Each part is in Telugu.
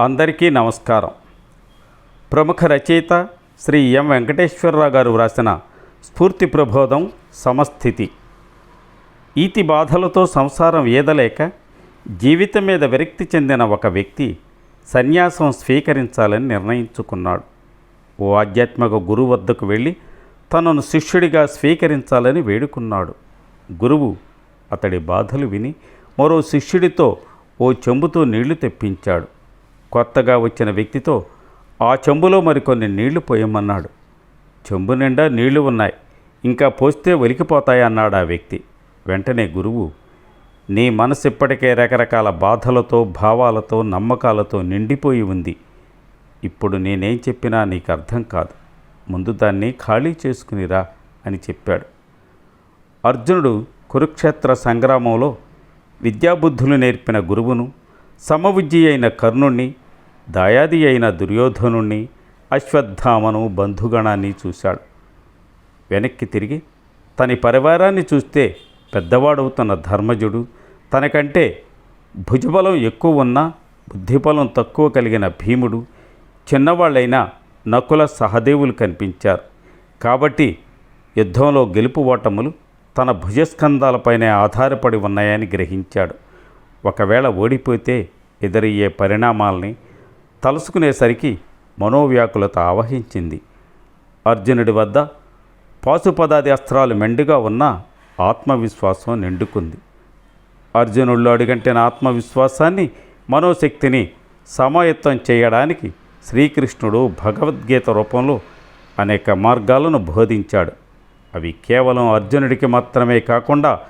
అందరికీ నమస్కారం. ప్రముఖ రచయిత శ్రీ ఎం వెంకటేశ్వరరావు గారు వ్రాసిన స్ఫూర్తి ప్రబోధం సమస్థితి. ఈతి బాధలతో సంసారం ఏదలేక జీవితం మీద విరక్తి చెందిన ఒక వ్యక్తి సన్యాసం స్వీకరించాలని నిర్ణయించుకున్నాడు. ఓ ఆధ్యాత్మిక గురువు వద్దకు వెళ్ళి తనను శిష్యుడిగా స్వీకరించాలని వేడుకున్నాడు. గురువు అతడి బాధలు విని మరో శిష్యుడితో ఓ చెంబుతో నీళ్ళు తెప్పించాడు. కొత్తగా వచ్చిన వ్యక్తితో ఆ చెంబులో మరికొన్ని నీళ్ళు పోయమన్నాడు చెంబు నిండా నీళ్ళు ఉన్నాయి. ఇంకా పోస్తే ఒలికిపోతాయన్నాడు ఆ వ్యక్తి. వెంటనే గురువు నీ మనసు ఇప్పటికే రకరకాల బాధలతో భావాలతో నమ్మకాలతో నిండిపోయి ఉంది. ఇప్పుడు నేనేం చెప్పినా నీకు అర్థం కాదు. ముందు దాన్ని ఖాళీ చేసుకునిరా అని చెప్పాడు. అర్జునుడు కురుక్షేత్ర సంగ్రామంలో విద్యాబుద్ధులు నేర్పిన గురువును సమవిద్య అయిన కర్ణుణ్ణి దాయాది అయిన దుర్యోధనుణ్ణి అశ్వత్థామను బంధుగణాన్ని చూశాడు. వెనక్కి తిరిగి తన పరివారాన్ని చూస్తే పెద్దవాడవుతున్న ధర్మజుడు తనకంటే భుజబలం ఎక్కువ ఉన్న బుద్ధిబలం తక్కువ కలిగిన భీముడు చిన్నవాళ్ళైన నకుల సహదేవులు కనిపించారు. కాబట్టి యుద్ధంలో గెలుపు ఓటములు తన భుజస్కంధాలపైనే ఆధారపడి ఉన్నాయని గ్రహించాడు. ఒకవేళ ఓడిపోతే ఎదురయ్యే పరిణామాల్ని తలుసుకునేసరికి మనోవ్యాకులత ఆవహించింది. అర్జునుడి వద్ద పాశుపదాది అస్త్రాలు మెండుగా ఉన్న ఆత్మవిశ్వాసం నిండుకుంది. అర్జునుల్లో అడుగంటిన ఆత్మవిశ్వాసాన్ని మనోశక్తిని సమాయత్తం చేయడానికి శ్రీకృష్ణుడు భగవద్గీత రూపంలో అనేక మార్గాలను బోధించాడు. అవి కేవలం అర్జునుడికి మాత్రమే కాకుండా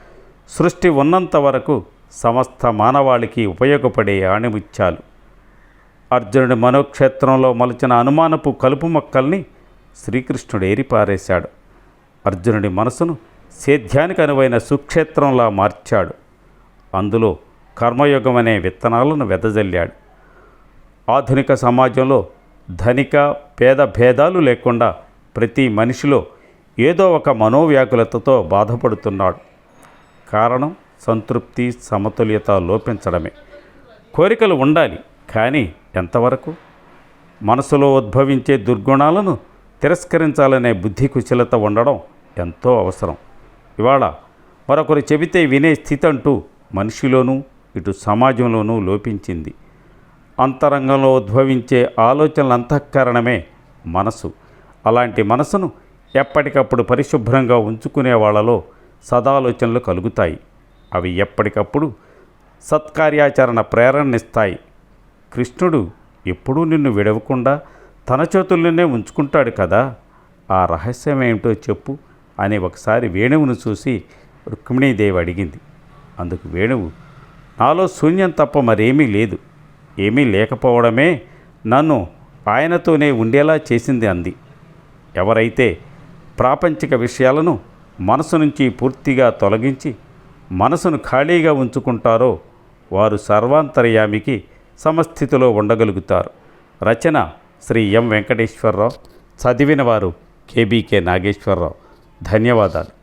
సృష్టి ఉన్నంత వరకు సమస్త మానవాళికి ఉపయోగపడే ఆణిముత్యాలు. అర్జునుడి మనోక్షేత్రంలో మలచిన అనుమానపు కలుపు మొక్కల్ని శ్రీకృష్ణుడు ఏరిపారేశాడు. అర్జునుడి మనసును సేద్యానికి అనువైన సుక్షేత్రంలా మార్చాడు. అందులో కర్మయోగం అనే విత్తనాలను వెదజల్లాడు. ఆధునిక సమాజంలో ధనిక పేద భేదాలు లేకుండా ప్రతి మనిషిలో ఏదో ఒక మనోవ్యాకులతతో బాధపడుతున్నాడు. కారణం సంతృప్తి సమతుల్యత లోపించడమే. కోరికలు ఉండాలి కానీ ఎంతవరకు మనసులో ఉద్భవించే దుర్గుణాలను తిరస్కరించాలనే బుద్ధి కుశలత ఉండడం ఎంతో అవసరం. ఇవాళ మరొకరు చెబితే వినే స్థితి అంటూ మనిషిలోనూ ఇటు సమాజంలోనూ లోపించింది. అంతరంగంలో ఉద్భవించే ఆలోచనల అంతఃకరణమే మనసు. అలాంటి మనసును ఎప్పటికప్పుడు పరిశుభ్రంగా ఉంచుకునే వాళ్ళలో సదాలోచనలు కలుగుతాయి. అవి ఎప్పటికప్పుడు సత్కార్యాచరణ ప్రేరణనిస్తాయి. కృష్ణుడు ఎప్పుడూ నిన్ను విడవకుండా తన చేతుల్లోనే ఉంచుకుంటాడు కదా. ఆ రహస్యం ఏమిటో చెప్పు అని ఒకసారి వేణువును చూసి రుక్మిణీదేవి అడిగింది. అందుకు వేణువు నాలో శూన్యం తప్ప మరేమీ లేదు. ఏమీ లేకపోవడమే నన్ను ఆయనతోనే ఉండేలా చేసింది అంది. ఎవరైతే ప్రాపంచిక విషయాలను మనసు నుంచి పూర్తిగా తొలగించి మనసును ఖాళీగా ఉంచుకుంటారో వారు సర్వాంతర్యామికి సమస్థితిలో ఉండగలుగుతారు. రచన శ్రీ ఎం వెంకటేశ్వరరావు చదివిన వారు కేబీకే నాగేశ్వరరావు. ధన్యవాదాలు.